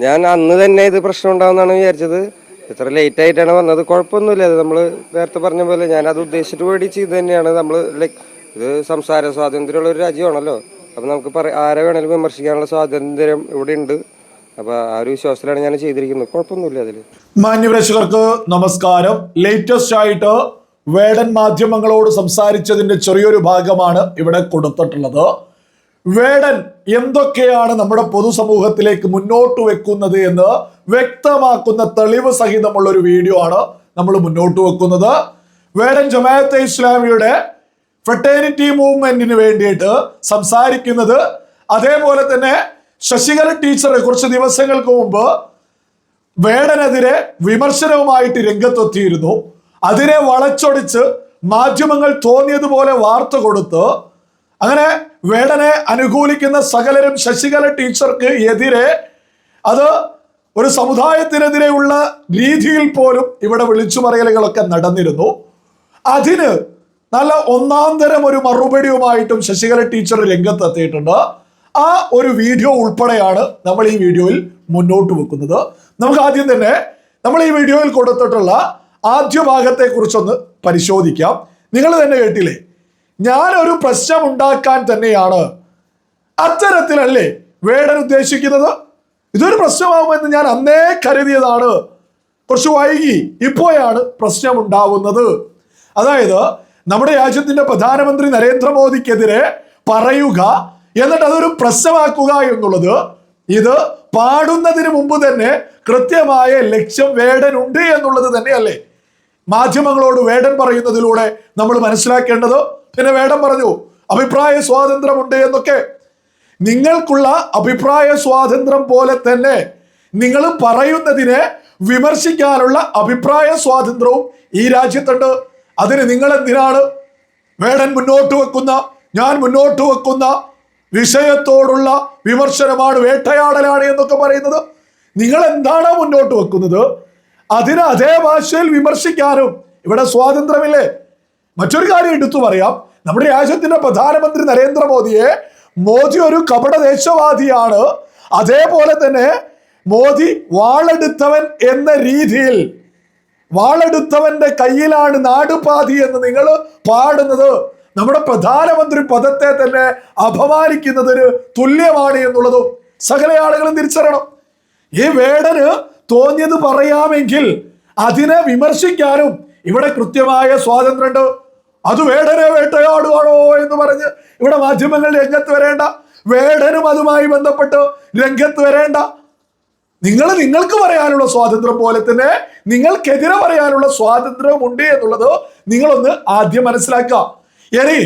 ഞാൻ അന്ന് തന്നെ ഇത് പ്രശ്നം ഉണ്ടാവുമെന്നാണ് വിചാരിച്ചത്. ഇത്ര ലേറ്റ് ആയിട്ടാണ് വന്നത്. കുഴപ്പമൊന്നുമില്ല. അത് നമ്മൾ നേരത്തെ പറഞ്ഞ പോലെ ഞാൻ അത് ഉദ്ദേശിച്ചിട്ട് വേണ്ടി ചെയ്ത് തന്നെയാണ്. നമ്മൾ ലൈക്ക് ഇത് സംസാര സ്വാതന്ത്ര്യമുള്ള ഒരു രാജ്യമാണല്ലോ. അപ്പം നമുക്ക് പറ ആരെ വേണേലും വിമർശിക്കാനുള്ള സ്വാതന്ത്ര്യം ഇവിടെ ഉണ്ട്. അപ്പൊ ആ ഒരു വിശ്വാസത്തിലാണ് ഞാൻ ചെയ്തിരിക്കുന്നത്. കുഴപ്പമൊന്നുമില്ല അതിൽ മാന്യപ്രേക്ഷകർക്ക് നമസ്കാരം. ലേറ്റസ്റ്റ് ആയിട്ട് വേടൻ മാധ്യമങ്ങളോട് സംസാരിച്ചതിന്റെ ചെറിയൊരു ഭാഗമാണ് ഇവിടെ കൊടുത്തിട്ടുള്ളത്. വേടൻ എന്തൊക്കെയാണ് നമ്മുടെ പൊതുസമൂഹത്തിലേക്ക് മുന്നോട്ട് വെക്കുന്നത് എന്ന് വ്യക്തമാക്കുന്ന തെളിവ് സഹിതമുള്ള ഒരു വീഡിയോ ആണ് നമ്മൾ മുന്നോട്ട് വെക്കുന്നത്. വേടൻ ജമാഅത്തെ ഇസ്ലാമിയുടെ ഫ്രട്ടേണിറ്റി മൂവ്മെന്റിന് വേണ്ടിയിട്ട് സംസാരിക്കുന്നത്. അതേപോലെ തന്നെ ശശികല ടീച്ചറെ കുറച്ച് ദിവസങ്ങൾക്ക് മുമ്പ് വേടനെതിരെ വിമർശനവുമായിട്ട് രംഗത്തെത്തിയിരുന്നു. അതിനെ വളച്ചൊടിച്ച് മാധ്യമങ്ങൾ തോന്നിയതുപോലെ വാർത്ത കൊടുത്ത് അങ്ങനെ വേടനെ അനുകൂലിക്കുന്ന സകലരും ശശികല ടീച്ചർക്ക് എതിരെ അത് ഒരു സമുദായത്തിനെതിരെയുള്ള രീതിയിൽ പോലും ഇവിടെ വിളിച്ചു പറയലുകളൊക്കെ നടന്നിരുന്നു. അതിന് നല്ല ഒന്നാം തരം ഒരു മറുപടിയുമായിട്ടും ശശികല ടീച്ചർ രംഗത്തെത്തിയിട്ടുണ്ട്. ആ ഒരു വീഡിയോ ഉൾപ്പെടെയാണ് നമ്മൾ ഈ വീഡിയോയിൽ മുന്നോട്ട് വെക്കുന്നത്. നമുക്ക് ആദ്യം തന്നെ നമ്മൾ ഈ വീഡിയോയിൽ കൊടുത്തിട്ടുള്ള ആദ്യ ഭാഗത്തെ കുറിച്ചൊന്ന് പരിശോധിക്കാം. നിങ്ങൾ തന്നെ കേട്ടില്ലേ? ഞാനൊരു പ്രശ്നം ഉണ്ടാക്കാൻ തന്നെയാണ്. അത്തരത്തിലല്ലേ വേടൻ ഉദ്ദേശിക്കുന്നത്? ഇതൊരു പ്രശ്നമാകുമെന്ന് ഞാൻ അന്നേ കരുതിയതാണ്. കുറച്ച് വൈകി ഇപ്പോഴാണ് പ്രശ്നം ഉണ്ടാവുന്നത് അതായത് നമ്മുടെ രാജ്യത്തിന്റെ പ്രധാനമന്ത്രി നരേന്ദ്രമോദിക്കെതിരെ പറയുക എന്നിട്ട് അതൊരു പ്രശ്നമാക്കുക എന്നുള്ളത് ഇത് പാടുന്നതിന് മുമ്പ് തന്നെ കൃത്യമായ ലക്ഷ്യം വേടനുണ്ട് എന്നുള്ളത് തന്നെയല്ലേ? മാധ്യമങ്ങളോട് വേടൻ പറയുന്നതിലൂടെ നമ്മൾ മനസ്സിലാക്കേണ്ടത് പിന്നെ വേടൻ പറഞ്ഞു അഭിപ്രായ സ്വാതന്ത്ര്യമുണ്ട് എന്നൊക്കെ. നിങ്ങൾക്കുള്ള അഭിപ്രായ സ്വാതന്ത്ര്യം പോലെ തന്നെ നിങ്ങൾ പറയുന്നതിനെ വിമർശിക്കാനുള്ള അഭിപ്രായ സ്വാതന്ത്ര്യവും ഈ രാജ്യത്തുണ്ട്. അതിന് നിങ്ങൾ എന്തിനാണ് വേടൻ മുന്നോട്ട് വെക്കുന്ന ഞാൻ മുന്നോട്ട് വെക്കുന്ന വിഷയത്തോടുള്ള വിമർശനമാണ് വേട്ടയാടലാണ് എന്നൊക്കെ പറയുന്നത്? നിങ്ങൾ എന്താണ് മുന്നോട്ട് വെക്കുന്നത് അതിന് അതേ ഭാഷയിൽ വിമർശിക്കാനും ഇവിടെ സ്വാതന്ത്ര്യമില്ലേ? മറ്റൊരു കാര്യം എടുത്തു പറയാം. നമ്മുടെ രാജ്യത്തിന്റെ പ്രധാനമന്ത്രി നരേന്ദ്രമോദിയെ മോദി ഒരു കപട ദേശവാദിയാണ് അതേപോലെ തന്നെ മോദി വാളെടുത്തവൻ എന്ന രീതിയിൽ വാളെടുത്തവന്റെ കയ്യിലാണ് നാടുപാതി എന്ന് നിങ്ങൾ പാടുന്നത്. നമ്മുടെ പ്രധാനമന്ത്രി പദത്തെ തന്നെ അപമാനിക്കുന്നതിന് തുല്യമാണ് എന്നുള്ളതും സകല ആളുകളും തിരിച്ചറിയണം. ഈ വേടന് തോന്നിയത് പറയാമെങ്കിൽ അതിനെ വിമർശിക്കാനും ഇവിടെ കൃത്യമായ സ്വാതന്ത്ര്യമുണ്ട്. അത് വേടനെ വേട്ടയാടുവാണോ എന്ന് പറഞ്ഞ് ഇവിടെ മാധ്യമങ്ങൾ രംഗത്ത് വരേണ്ട. വേടനും അതുമായി ബന്ധപ്പെട്ട് രംഗത്ത് വരേണ്ട. നിങ്ങൾ നിങ്ങൾക്ക് പറയാനുള്ള സ്വാതന്ത്ര്യം പോലെ തന്നെ നിങ്ങൾക്കെതിരെ പറയാനുള്ള സ്വാതന്ത്ര്യമുണ്ട് എന്നുള്ളത് നിങ്ങളൊന്ന് ആദ്യം മനസ്സിലാക്കുക. ഇനി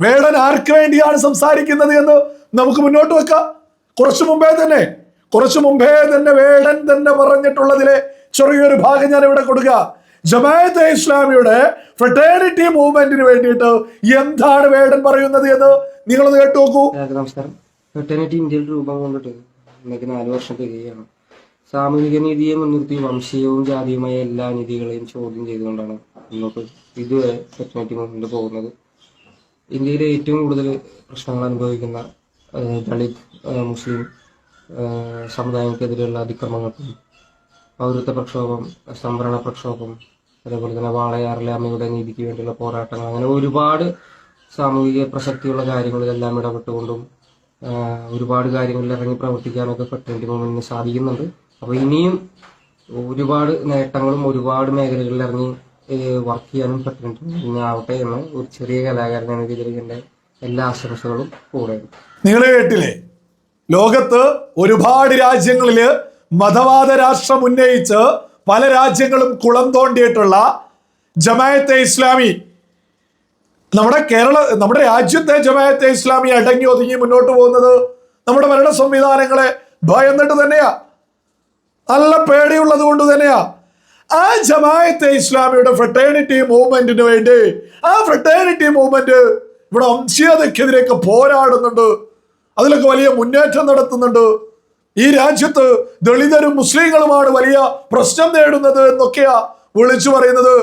വേടൻ ആർക്ക് വേണ്ടിയാണ് സംസാരിക്കുന്നത് എന്ന് നമുക്ക് മുന്നോട്ട് വെക്കാം. കുറച്ചു മുമ്പേ തന്നെ കുറച്ചു മുമ്പേ തന്നെ വേടൻ തന്നെ പറഞ്ഞിട്ടുള്ളതിലെ ചെറിയൊരു ഭാഗം ഞാൻ ഇവിടെ കൊടുക്കുക. ജമാഅത്തെ ഇസ്ലാമിയുടെ ഫ്രട്ടേണിറ്റി മൂവ്മെന്റിന് വേണ്ടിയിട്ട് എന്താണ് വേടൻ പറയുന്നത് എന്ന് നിങ്ങളൊന്ന് കേട്ടു നോക്കൂ. നമസ്കാരം. ഫ്രട്ടേണിറ്റി ഇന്ത്യയിൽ രൂപം കൊണ്ടിട്ട് ഇന്നേക്ക് നാല് വർഷം തികയാണ് സാമൂഹിക നീതിയെ മുൻനിർത്തി വംശീയവും ജാതിയുമായ എല്ലാ നീതികളെയും ചോദ്യം ചെയ്തുകൊണ്ടാണ് മുന്നോട്ട് ഇതുവരെ ഫെറ്റേണിറ്റി മൂവ്മെന്റ് പോകുന്നത്. ഇന്ത്യയിലെ ഏറ്റവും കൂടുതൽ പ്രശ്നങ്ങൾ അനുഭവിക്കുന്ന ദളിത് മുസ്ലിം സമുദായങ്ങൾക്കെതിരെയുള്ള അതിക്രമങ്ങൾക്കും പൗരത്വ പ്രക്ഷോഭം സംവരണ പ്രക്ഷോഭം അതേപോലെ തന്നെ വാളയാറിലെ അമ്മയുടെ നീതിക്ക് വേണ്ടിയുള്ള പോരാട്ടങ്ങൾ അങ്ങനെ ഒരുപാട് സാമൂഹിക പ്രസക്തിയുള്ള കാര്യങ്ങളിലെല്ലാം ഇടപെട്ടുകൊണ്ടും ഒരുപാട് കാര്യങ്ങളിൽ ഇറങ്ങി പ്രവർത്തിക്കാനൊക്കെ പെട്ടെന്ന് മൂവ്മെന്റിന് സാധിക്കുന്നുണ്ട്. അപ്പോൾ ഇനിയും ഒരുപാട് നേട്ടങ്ങളും ഒരുപാട് മേഖലകളിൽ ഇറങ്ങി വർക്ക് ചെയ്യാനും പെട്ടെന്ന് മൂവ്മെന്റിന് ആവട്ടെ എന്ന് ഒരു ചെറിയ കലാകാരൻ എന്ന രീതിയിൽ എന്റെ എല്ലാ ആശംസകളും കൂടെ. നിങ്ങൾ കേട്ടില്ലേ? ലോകത്ത് ഒരുപാട് രാജ്യങ്ങളിൽ മതവാദ രാഷ്ട്രം ഉന്നയിച്ച് പല രാജ്യങ്ങളും കുളം തോണ്ടിയിട്ടുള്ള ജമായത്തെ ഇസ്ലാമി. നമ്മുടെ കേരള നമ്മുടെ രാജ്യത്തെ ജമായത്തെ ഇസ്ലാമി അടങ്ങി ഒതുങ്ങി മുന്നോട്ട് പോകുന്നത് നമ്മുടെ ഭരണ സംവിധാനങ്ങളെ ഭയന്നിട്ട് തന്നെയാ. നല്ല പേടിയുള്ളത് കൊണ്ട് തന്നെയാ. ആ ജമായത്തെ ഇസ്ലാമിയുടെ ഫ്രട്ടേണിറ്റി മൂവ്മെന്റിന് വേണ്ടി ആ ഫ്രട്ടേണിറ്റി മൂവ്മെന്റ് ഇവിടെ വംശീയതയ്ക്കെതിരെയൊക്കെ പോരാടുന്നുണ്ട്. അതിലൊക്കെ വലിയ മുന്നേറ്റം നടത്തുന്നുണ്ട്. ഈ രാജ്യത്ത് ദളിതരും മുസ്ലിങ്ങളുമാണ് വലിയ പ്രശ്നം നേടുന്നത് എന്നൊക്കെയാ വിളിച്ചു പറയുന്നത്.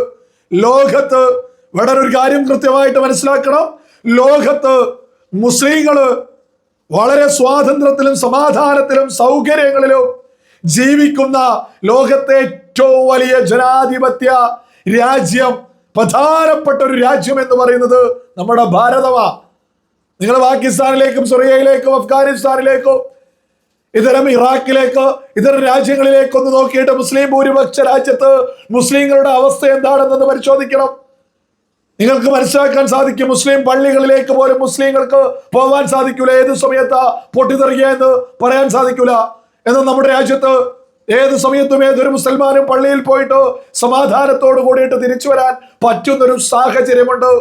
ലോകത്ത് ഇവിടെ ഒരു കാര്യം കൃത്യമായിട്ട് മനസ്സിലാക്കണം. ലോകത്ത് മുസ്ലിങ്ങൾ വളരെ സ്വാതന്ത്ര്യത്തിലും സമാധാനത്തിലും സൗകര്യങ്ങളിലും ജീവിക്കുന്ന ലോകത്തെ ഏറ്റവും വലിയ ജനാധിപത്യ രാജ്യം പ്രധാനപ്പെട്ട ഒരു രാജ്യം എന്ന് പറയുന്നത് നമ്മുടെ ഭാരതമാ. നിങ്ങൾ പാകിസ്ഥാനിലേക്കും സിറിയയിലേക്കും അഫ്ഗാനിസ്ഥാനിലേക്കും ഇതരം ഇറാഖിലേക്കോ ഇതര രാജ്യങ്ങളിലേക്ക് ഒന്ന് നോക്കിയിട്ട് മുസ്ലിം ഭൂരിപക്ഷ രാജ്യത്ത് മുസ്ലിങ്ങളുടെ അവസ്ഥ എന്താണെന്നൊന്ന് പരിശോധിക്കണം. നിങ്ങൾക്ക് മനസ്സിലാക്കാൻ സാധിക്കും മുസ്ലിം പള്ളികളിലേക്ക് പോലും മുസ്ലിങ്ങൾക്ക് പോകാൻ സാധിക്കൂല. ഏത് സമയത്താ പൊട്ടിത്തെറിയ എന്ന് പറയാൻ സാധിക്കൂല. എന്ന് നമ്മുടെ രാജ്യത്ത് ഏത് സമയത്തും ഏതൊരു മുസൽമാനും പള്ളിയിൽ പോയിട്ട് സമാധാനത്തോട് കൂടിയിട്ട് തിരിച്ചു വരാൻ പറ്റുന്നൊരു സാഹചര്യമുണ്ട്.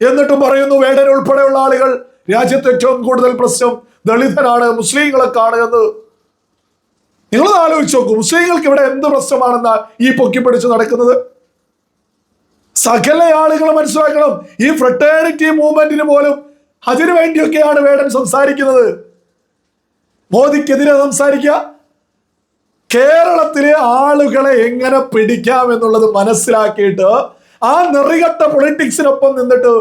എന്നിട്ടും പറയുന്നു വേടൻ ഉൾപ്പെടെയുള്ള ആളുകൾ രാജ്യത്ത് ഏറ്റവും കൂടുതൽ പ്രശ്നം ദളിതനാണ് മുസ്ലിങ്ങളെ കാണുന്നത് നിങ്ങൾ ആലോചിച്ച് നോക്കൂ മുസ്ലിങ്ങൾക്ക് ഇവിടെ എന്ത് പ്രശ്നമാണെന്ന ഈ പൊക്കി പിടിച്ച് നടക്കുന്നത്? സകല ആളുകൾ മനസ്സിലാക്കണം ഈ ഫ്രട്ടേണിറ്റി മൂവ്മെന്റിന് പോലും അതിനു വേണ്ടിയൊക്കെയാണ് വേടൻ സംസാരിക്കുന്നത്. മോദിക്കെതിരെ സംസാരിക്കുക കേരളത്തിലെ ആളുകളെ എങ്ങനെ പിടിക്കാം എന്നുള്ളത് മനസ്സിലാക്കിയിട്ട് ആ നെറികെട്ട പൊളിറ്റിക്സിനൊപ്പം നിന്നിട്ട്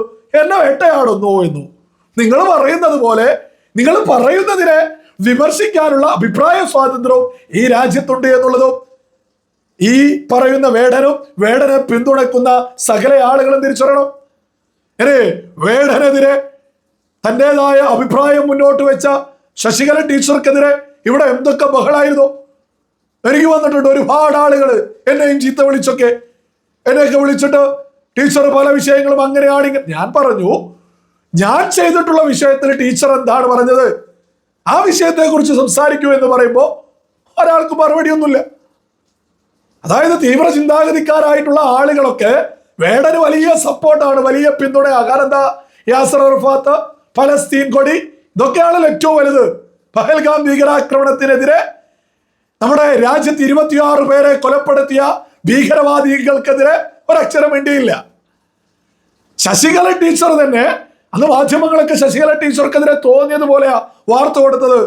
എന്നെ വേട്ടയാടുന്നു എന്നു. നിങ്ങൾ പറയുന്നത് പോലെ നിങ്ങൾ പറയുന്നതിനെ വിമർശിക്കാനുള്ള അഭിപ്രായ സ്വാതന്ത്ര്യവും ഈ രാജ്യത്തുണ്ട് എന്നുള്ളതും ഈ പറയുന്ന വേടനും വേടനെ പിന്തുണക്കുന്ന സകല ആളുകളും തിരിച്ചറിയണം. അരേ വേടനെതിരെ തന്റെതായ അഭിപ്രായം മുന്നോട്ട് വെച്ച ശശികല ടീച്ചർക്കെതിരെ ഇവിടെ എന്തൊക്കെ ബഹളായിരുന്നു? എനിക്ക് വന്നിട്ടുണ്ട് ഒരുപാട് ആളുകൾ എന്നെയും ചീത്ത വിളിച്ചൊക്കെ. എന്നെയൊക്കെ വിളിച്ചിട്ട് ടീച്ചർ പല വിഷയങ്ങളും അങ്ങനെയാണെങ്കിൽ ഞാൻ പറഞ്ഞു ഞാൻ ചെയ്തിട്ടുള്ള വിഷയത്തിൽ ടീച്ചർ എന്താണ് പറഞ്ഞത്? ആ വിഷയത്തെ കുറിച്ച് സംസാരിക്കൂ എന്ന് പറയുമ്പോൾ ഒരാൾക്ക് മറുപടിയൊന്നുമില്ല. അതായത് തീവ്ര ചിന്താഗതിക്കാരായിട്ടുള്ള ആളുകളൊക്കെ വേടന് വലിയ സപ്പോർട്ടാണ് വലിയ പിന്തുണ. കാരണം യാസർ അറഫാത്ത് ഫലസ്തീൻ കൊടി ഇതൊക്കെയാണല്ലോ ഏറ്റവും വലുത്. പഹൽഗാം ഭീകരാക്രമണത്തിനെതിരെ നമ്മുടെ രാജ്യത്ത് ഇരുപത്തിയാറ് പേരെ കൊലപ്പെടുത്തിയ ഭീകരവാദികൾക്കെതിരെ ഒരക്ഷരം വേണ്ടിയില്ല ശശികല ടീച്ചർ തന്നെ അന്ന് മാധ്യമങ്ങളൊക്കെ ശശികല ടീച്ചർക്കെതിരെ തോന്നിയതുപോലെയാ വാർത്ത കൊടുത്തത്.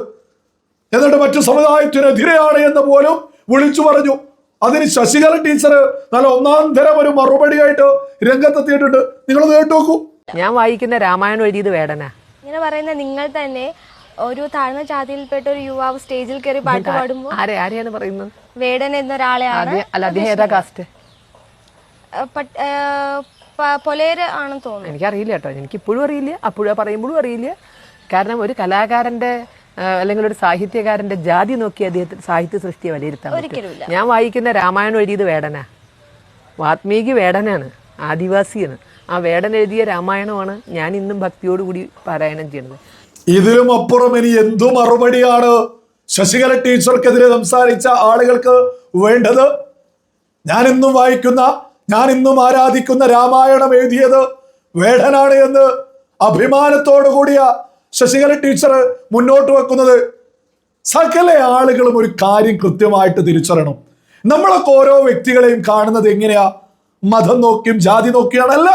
എന്നിട്ട് മറ്റു സമുദായത്തിനെതിരെയാണ് എന്ന് പോലും വിളിച്ചു പറഞ്ഞു. അതിന് ശശികല ടീച്ചർ നല്ല ഒന്നാം തരം ഒരു മറുപടിയായിട്ട് രംഗത്തെത്തിയിട്ടുണ്ട്. നിങ്ങൾ കേട്ടു നോക്കൂ ഞാൻ വായിക്കുന്ന രാമായണം എഴുതിയത് വേടനാ. ഇങ്ങനെ പറയുന്ന നിങ്ങൾ തന്നെ ഒരു താഴ്ന്ന ജാതിയിൽപ്പെട്ട ഒരു യുവാവ് സ്റ്റേജിൽ കയറി പാട്ട് പാടുമ്പോൾ ആരെ? ആരെയാണ് പറയുന്നത്? വേടൻ എന്നൊരാളെയാണ്. അല്ല അദ്ദേഹം ഏതാ കാസ്റ്റ് പൊലേര് ആണെന്ന് തോന്നുന്നു. എനിക്കറിയില്ല കേട്ടോ. എനിക്ക് ഇപ്പോഴും അറിയില്ല. അപ്പോഴും പറയുമ്പോഴും അറിയില്ല. കാരണം ഒരു കലാകാരന്റെ അല്ലെങ്കിൽ ഒരു സാഹിത്യകാരന്റെ ജാതി നോക്കി അദ്ദേഹത്തിന് സാഹിത്യ സൃഷ്ടിയെ വിലയിരുത്താൻ ഞാൻ വായിക്കുന്ന രാമായണം എഴുതിയത് വേടന. വാത്മീകി വേടനാണ്. ആദിവാസിയാണ്. ആ വേടൻ എഴുതിയ രാമായണമാണ് ഞാൻ ഇന്നും ഭക്തിയോടുകൂടി പാരായണം ചെയ്യുന്നത്. ഇതിലും അപ്പുറം ഇനി എന്തു മറുപടിയാണ്? ശശികല ടീച്ചർക്കെതിരെ സംസാരിച്ച ആളുകൾക്ക് വേണ്ടത്? ഞാൻ ഇന്നും വായിക്കുന്ന ഞാൻ ഇന്നും ആരാധിക്കുന്ന രാമായണം എഴുതിയത് വേടനാണ് എന്ന് അഭിമാനത്തോടു കൂടിയ ശശികല ടീച്ചർ മുന്നോട്ട് വെക്കുന്നത്. സകല ആളുകളും ഒരു കാര്യം കൃത്യമായിട്ട് തിരിച്ചറിയണം. നമ്മളൊക്കെ ഓരോ വ്യക്തികളെയും കാണുന്നത് എങ്ങനെയാ? മതം നോക്കിയും ജാതി നോക്കിയാണല്ല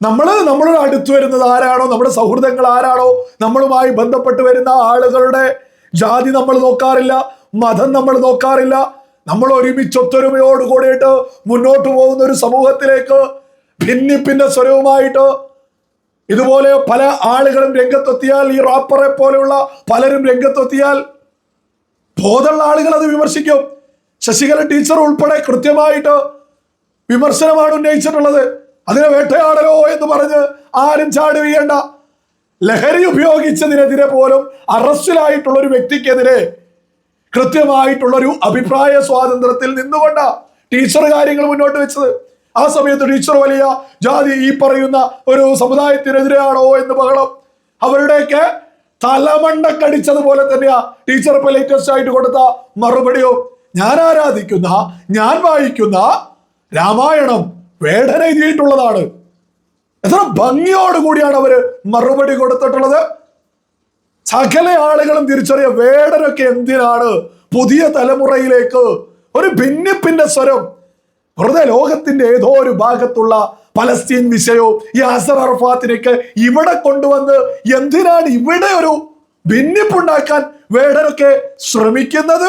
നമ്മൾ നമ്മളോട് അടുത്ത് വരുന്നത് ആരാണോ? നമ്മുടെ സൗഹൃദങ്ങൾ ആരാണോ? നമ്മളുമായി ബന്ധപ്പെട്ട് വരുന്ന ആളുകളുടെ ജാതി നമ്മൾ നോക്കാറില്ല മതം നമ്മൾ നോക്കാറില്ല നമ്മൾ ഒരുമിച്ച് ഒത്തൊരുമയോട് കൂടിയിട്ട് മുന്നോട്ട് പോകുന്ന ഒരു സമൂഹത്തിലേക്ക് ഭിന്നിപ്പിന്റെ സ്വരവുമായിട്ട് ഇതുപോലെ പല ആളുകളും രംഗത്തെത്തിയാൽ ഈ റാപ്പറെ പോലെയുള്ള പലരും രംഗത്തെത്തിയാൽ ബോധമുള്ള ആളുകൾ അത് വിമർശിക്കും. ശശികല ടീച്ചർ ഉൾപ്പെടെ കൃത്യമായിട്ട് വിമർശനമാണ് ഉന്നയിച്ചിട്ടുള്ളത്. അതിനെ വേട്ടയാടലോ എന്ന് പറഞ്ഞ് ആരും ചാടി വീഴണ്ട. ലഹരി ഉപയോഗിച്ചതിനെതിരെ പോലും അറസ്റ്റിലായിട്ടുള്ള ഒരു വ്യക്തിക്കെതിരെ കൃത്യമായിട്ടുള്ള ഒരു അഭിപ്രായ സ്വാതന്ത്ര്യത്തിൽ നിന്നുകൊണ്ട ടീച്ചർ കാര്യങ്ങൾ മുന്നോട്ട് വെച്ചത്. ആ സമയത്ത് ടീച്ചർ വലിയ ജാതി ഈ പറയുന്ന ഒരു സമുദായത്തിനെതിരെയാണോ എന്ന് ബഹളം. അവരുടെയൊക്കെ തലമണ്ടക്കടിച്ചതുപോലെ തന്നെയാ ടീച്ചർ ഇപ്പൊ ലേറ്റസ്റ്റ് ആയിട്ട് കൊടുത്ത മറുപടിയോ. ഞാൻ ആരാധിക്കുന്ന ഞാൻ വായിക്കുന്ന രാമായണം വേടന എഴുതിയിട്ടുള്ളതാണ് എത്ര ഭംഗിയോടുകൂടിയാണ് അവർ മറുപടി കൊടുത്തിട്ടുള്ളത്. സകല ആളുകളും തിരിച്ചറിയ വേടനൊക്കെ എന്തിനാണ് പുതിയ തലമുറയിലേക്ക് ഒരു ഭിന്നിപ്പിന്റെ സ്വരം. വെറുതെ ലോകത്തിന്റെ ഏതോ ഒരു ഭാഗത്തുള്ള പലസ്തീൻ വിഷയവും ഈ അസർ അറഫാത്തിനൊക്കെ ഇവിടെ കൊണ്ടുവന്ന് എന്തിനാണ് ഇവിടെ ഒരു ഭിന്നിപ്പുണ്ടാക്കാൻ വേടനൊക്കെ ശ്രമിക്കുന്നത്?